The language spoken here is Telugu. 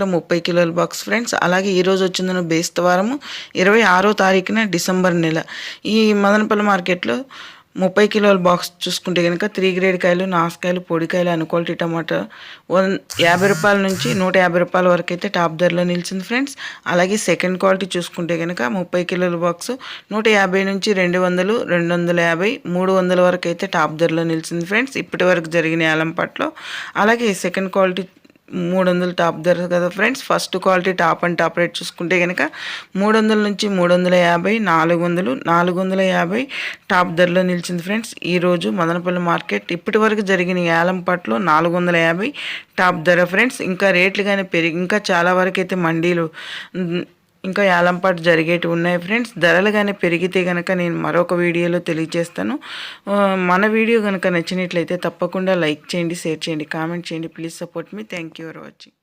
మార్కెట్లో ముప్పై కిలోల బాక్స్ ఫ్రెండ్స్ అలాగే ఈరోజు వచ్చిందను బేస్తవారము ఇరవై ఆరో తారీఖున డిసెంబర్ నెల. ఈ మదనపల్లి మార్కెట్లో ముప్పై కిలోల బాక్స్ చూసుకుంటే కనుక త్రీ గ్రేడ్ కాయలు నాసుకాయలు పొడికాయలు అను క్వాలిటీ టమాటా వన్ యాభై రూపాయల నుంచి నూట యాభై రూపాయల వరకు అయితే టాప్ ధరలో నిలిచింది ఫ్రెండ్స్ అలాగే సెకండ్ క్వాలిటీ చూసుకుంటే కనుక ముప్పై కిలోల బాక్స్ నూట యాభై నుంచి రెండు వందలు రెండు వందల యాభై మూడు వందల వరకు అయితే టాప్ ధరలో నిలిచింది ఫ్రెండ్స్ ఇప్పటి వరకు జరిగిన ఆలంపాట్లో అలాగే సెకండ్ క్వాలిటీ మూడు వందలు టాప్ ధర కదా friends. First quality top and top rate చూసుకుంటే కనుక మూడు వందల నుంచి మూడు వందల యాభై నాలుగు వందలు నాలుగు వందల యాభై టాప్ ధరలో నిలిచింది ఫ్రెండ్స్. ఈరోజు మదనపల్లి మార్కెట్ ఇప్పటి వరకు జరిగిన ఏలంపాట్లో నాలుగు వందల యాభై టాప్ ధర ఫ్రెండ్స్. ఇంకా రేట్లు కానీ పెరిగి ఇంకా చాలా వరకు అయితే మండీలు ఇంకా యాలంపాటు జరిగేటి ఉన్నాయి ఫ్రెండ్స్. ధరలు కానీ పెరిగితే కనుక నేను మరొక వీడియోలో తెలియజేస్తాను. మన వీడియో కనుక నచ్చినట్లయితే తప్పకుండా లైక్ చేయండి షేర్ చేయండి కామెంట్ చేయండి. Please support me. Thank you for watching.